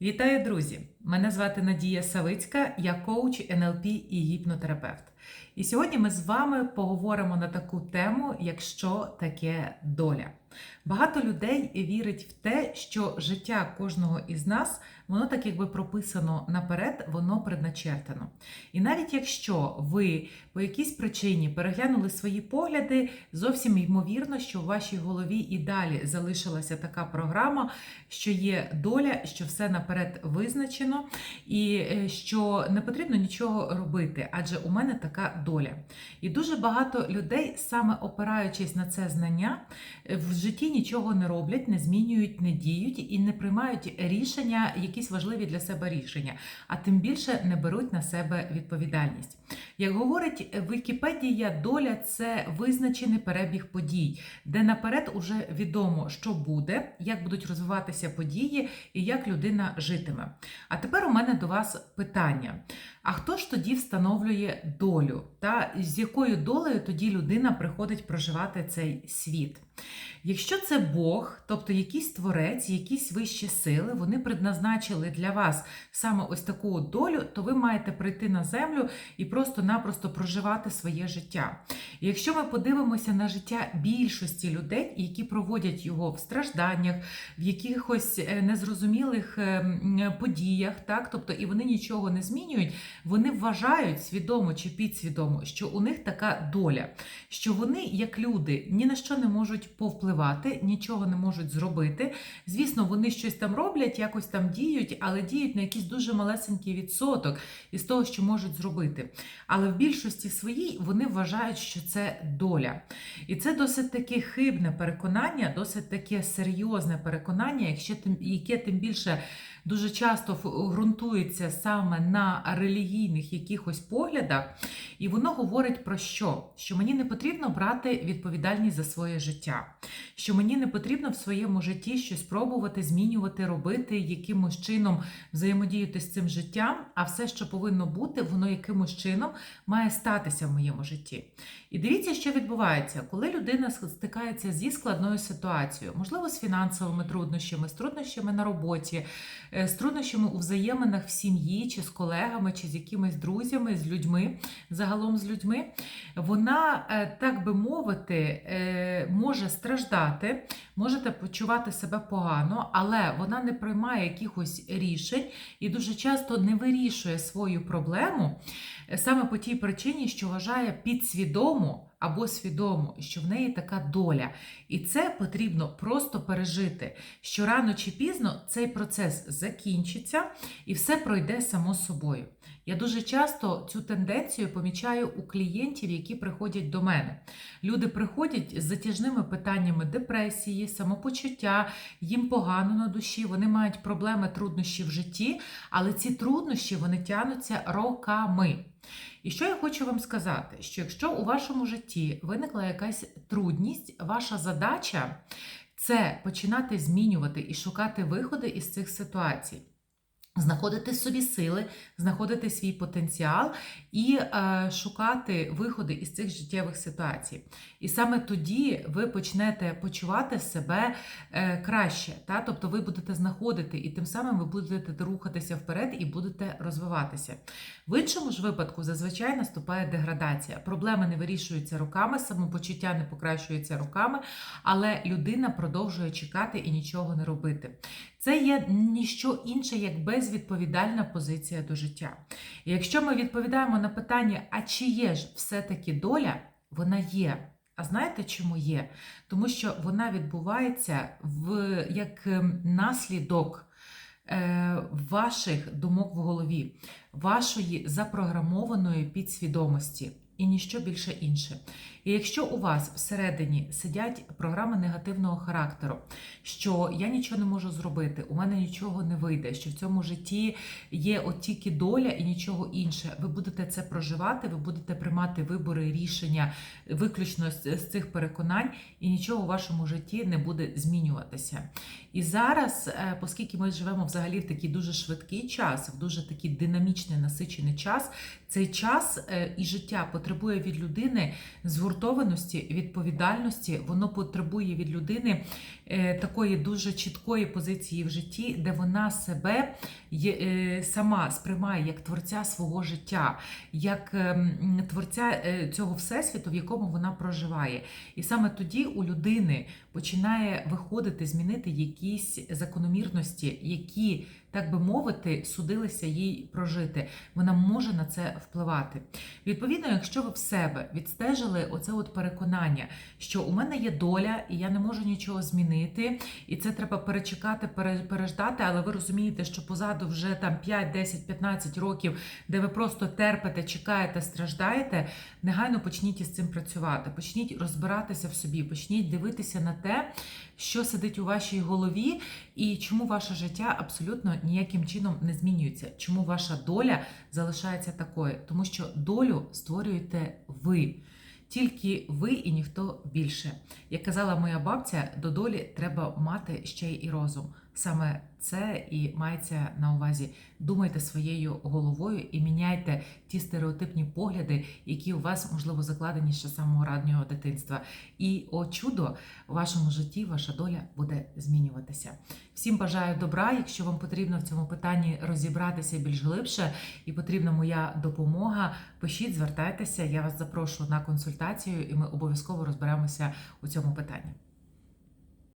Вітаю, друзі! Мене звати Надія Савицька, я коуч НЛП і гіпнотерапевт. І сьогодні ми з вами поговоримо на таку тему, якщо таке доля. Багато людей вірить в те, що життя кожного із нас, воно так якби прописано наперед, воно предначертано. І навіть якщо ви по якійсь причині переглянули свої погляди, зовсім ймовірно, що в вашій голові і далі залишилася така програма, що є доля, що все наперед визначено, і е, що не потрібно нічого робити, адже у мене така доля. І дуже багато людей, саме опираючись на це знання, е, в житті нічого не роблять, не змінюють, не діють і не приймають рішення, якісь важливі для себе рішення, а тим більше не беруть на себе відповідальність. Як говорить Вікіпедія, доля це визначений перебіг подій, де наперед уже відомо, що буде, як будуть розвиватися події і як людина житиме. А тепер у мене до вас питання: а хто ж тоді встановлює долю? Та з якою долею тоді людина приходить проживати цей світ? Якщо це Бог, тобто якийсь творець, якісь вищі сили, вони предназначили для вас саме ось таку долю, то ви маєте прийти на землю і просто-напросто проживати своє життя. І якщо ми подивимося на життя більшості людей, які проводять його в стражданнях, в якихось е, незрозумілих е, подіях, так, тобто і вони нічого не змінюють, вони вважають свідомо чи підсвідомо, що у них така доля, що вони, як люди, ні на що не можуть повпливати, нічого не можуть зробити. Звісно, вони щось там роблять, якось там діють, але діють на якийсь дуже малесенький відсоток із того, що можуть зробити. Але в більшості своїй вони вважають, що це доля. І це досить таке хибне переконання, досить таке серйозне переконання, яке тим більше дуже часто ґрунтується саме на релігійних якихось поглядах, і воно говорить про що? Що мені не потрібно брати відповідальність за своє життя, що мені не потрібно в своєму житті щось пробувати, змінювати, робити, якимось чином взаємодіяти з цим життям, а все, що повинно бути, воно якимось чином має статися в моєму житті. І дивіться, що відбувається, коли людина стикається зі складною ситуацією, можливо, з фінансовими труднощами, з труднощами на роботі, з труднощами у взаєминах в сім'ї, чи з колегами, чи з якимись друзями, з людьми, загалом з людьми, вона, е, так би мовити, е, може страждати, можете почувати себе погано, але вона не приймає якихось рішень і дуже часто не вирішує свою проблему е, саме по тій причині, що вважає підсвідомо або свідомо, що в неї така доля. І це потрібно просто пережити, що рано чи пізно цей процес закінчиться і все пройде само собою. Я дуже часто цю тенденцію помічаю у клієнтів, які приходять до мене. Люди приходять з затяжними питаннями депресії, самопочуття, їм погано на душі, вони мають проблеми, труднощі в житті, але ці труднощі вони тягнуться роками. І що я хочу вам сказати, що якщо у вашому житті виникла якась трудність, ваша задача це починати змінювати і шукати виходи із цих ситуацій. Знаходити собі сили, знаходити свій потенціал і е, шукати виходи із цих життєвих ситуацій. І саме тоді ви почнете почувати себе е, краще. Та? Тобто ви будете знаходити, і тим самим ви будете рухатися вперед і будете розвиватися. В іншому ж випадку зазвичай наступає деградація. Проблеми не вирішуються руками, самопочуття не покращується руками, але людина продовжує чекати і нічого не робити. Це є ніщо інше, як безвідповідальна позиція до життя. І якщо ми відповідаємо на питання, а чи є ж все-таки доля, вона є. А знаєте, чому є? Тому що вона відбувається в, як ем, наслідок е, ваших думок в голові, вашої запрограмованої підсвідомості. І ніщо більше інше. І якщо у вас всередині сидять програми негативного характеру, що я нічого не можу зробити, у мене нічого не вийде, що в цьому житті є от тільки доля і нічого інше, ви будете це проживати, ви будете приймати вибори, рішення виключно з, цих переконань, і нічого у вашому житті не буде змінюватися. І зараз, е, оскільки ми живемо взагалі в такий дуже швидкий час, в дуже такий динамічний насичений час, цей час е, і життя потребує від людини згуртованості, відповідальності, воно потребує від людини е, такої дуже чіткої позиції в житті, де вона себе е, сама сприймає як творця свого життя, як ем, творця е, цього всесвіту, в якому вона проживає. І саме тоді у людини починає виходити, змінити якісь закономірності, які, так би мовити, судилися їй прожити. Вона може на це впливати. Відповідно, якщо ви в себе відстежили оце от переконання, що у мене є доля, і я не можу нічого змінити, і це треба перечекати, переждати, але ви розумієте, що позаду вже там 5, 10, 15 років, де ви просто терпите, чекаєте, страждаєте, негайно почніть із цим працювати. Почніть розбиратися в собі, почніть дивитися на те, що сидить у вашій голові, і чому ваше життя абсолютно ніяким чином не змінюється. Чому ваша доля залишається такою? Тому що долю створюєте ви. Тільки ви і ніхто більше. Як казала моя бабця, до долі треба мати ще й розум. Саме це і мається на увазі. Думайте своєю головою і міняйте ті стереотипні погляди, які у вас можливо закладені ще самого раннього дитинства. І о чудо у вашому житті ваша доля буде змінюватися. Всім бажаю добра. Якщо вам потрібно в цьому питанні розібратися більш глибше і потрібна моя допомога, пишіть, звертайтеся. Я вас запрошую на консультацію, і ми обов'язково розберемося у цьому питанні.